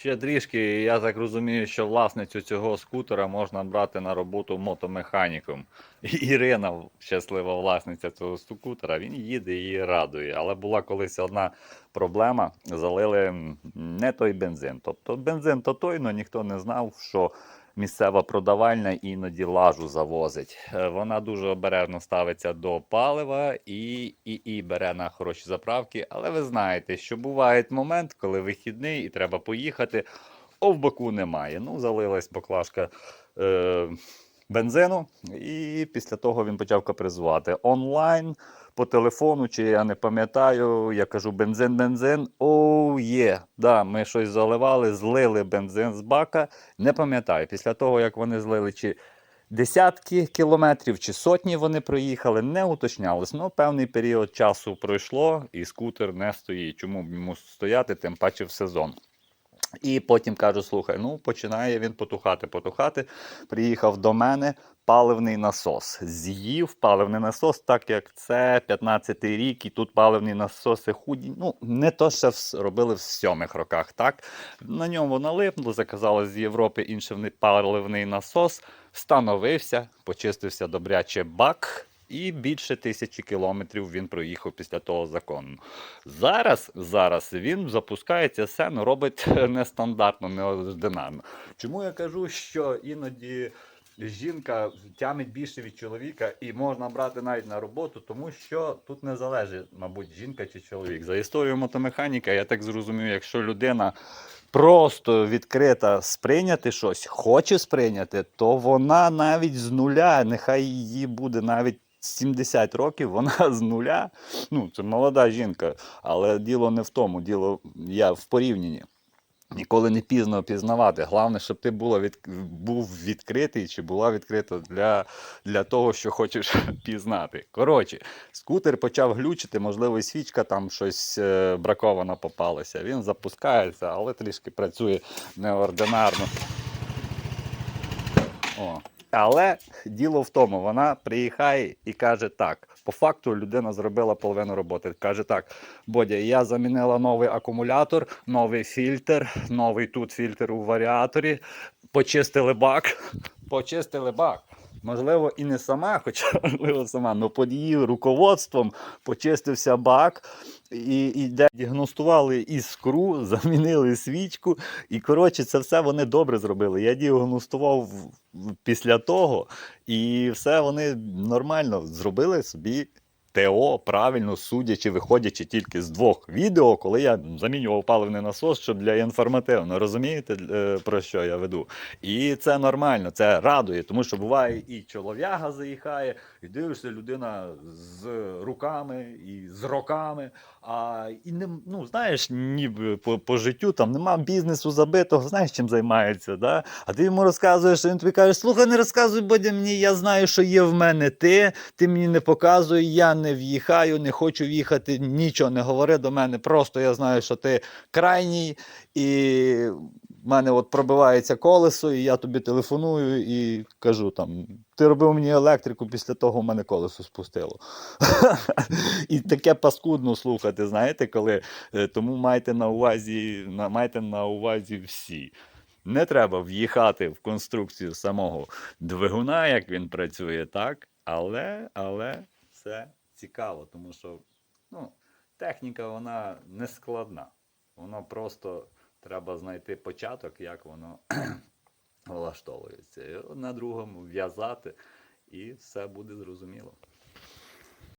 Ще трішки, я так розумію, що власницю цього скутера можна брати на роботу мотомеханіком. Ірина, щаслива власниця цього скутера, він їде і її радує. Але була колись одна проблема: залили не той бензин. Тобто бензин то той, але ніхто не знав, що місцева продавальна іноді лажу завозить. Е, Вона дуже обережно ставиться до палива і, і, і бере на хороші заправки. Але ви знаєте, що буває момент, коли вихідний і треба поїхати, а в баку немає. Ну, залилась баклажка. Е, Бензину, і після того він почав капризувати онлайн по телефону, чи я не пам'ятаю. Я кажу: бензин, бензин. Оу, є. Да, ми щось заливали, злили бензин з бака. Не пам'ятаю. Після того, як вони злили, чи десятки кілометрів, чи сотні вони проїхали, не уточнялось. Ну, певний період часу пройшло, і скутер не стоїть. Чому б йому стояти, тим паче в сезон. І потім кажу: слухай, ну починає він потухати, потухати. Приїхав до мене паливний насос. З'їв паливний насос, так як це 15-й рік, і тут паливні насоси худі. Ну, не то, що робили в сьомих роках. так. На ньому налипло, заказали з Європи інший паливний насос, встановився, почистився добряче бак. І більше тисячі кілометрів він проїхав після того закону. Зараз, зараз він запускається все, ну робить нестандартно, неординарно. Чому я кажу, що іноді жінка тямить більше від чоловіка і можна брати навіть на роботу, тому що тут не залежить, мабуть, жінка чи чоловік. За історію мотомеханіка, я так зрозумів, якщо людина просто відкрита сприйняти щось, хоче сприйняти, то вона навіть з нуля, нехай їй буде навіть 70 років, вона з нуля. Ну, це молода жінка, але діло не в тому, діло я в порівнянні. Ніколи не пізно пізнавати. Головне, щоб ти була від... був відкритий чи була відкрита для, для того, що хочеш пізнати. Коротше, скутер почав глючити, можливо, і свічка там щось е, браковано попалося. Він запускається, але трішки працює неординарно. О. Але діло в тому, вона приїхає і каже так: по факту людина зробила половину роботи. Каже так: Бодя, я замінила новий акумулятор, новий фільтр, новий тут фільтр у варіаторі. Почистили бак. Почистили бак. Можливо, і не сама, хоча можливо сама, але під її руководством почистився бак, і, і де діагностували іскру, замінили свічку. І коротше, це все вони добре зробили. Я діагностував після того, і все вони нормально зробили собі. ТО правильно судячи, виходячи тільки з двох відео, коли я замінював паливний насос, щоб для інформативно. Розумієте, е, про що я веду? І це нормально, це радує, тому що буває і чолов'яга заїхає, і дивишся, людина з руками і з роками. А і не ну знаєш, ніби по, по життю там нема бізнесу забитого, знаєш, чим займається. Да? А ти йому розказуєш, він тобі каже, слухай, не розказуй, Бодя, мені, я знаю, що є в мене ти, ти мені не показуй, я не в'їхаю, не хочу в'їхати, нічого не говори до мене. Просто я знаю, що ти крайній, і в мене от пробивається колесо, і я тобі телефоную і кажу там. Ти робив мені електрику, після того в мене колесо спустило. І таке паскудно слухати, знаєте, коли е, тому майте на увазі, майте на увазі всі. Не треба в'їхати в конструкцію самого двигуна, як він працює, так? Але, але це цікаво, тому що ну, техніка вона не складна. Воно просто треба знайти початок, як воно влаштовується. І на другому в'язати, і все буде зрозуміло.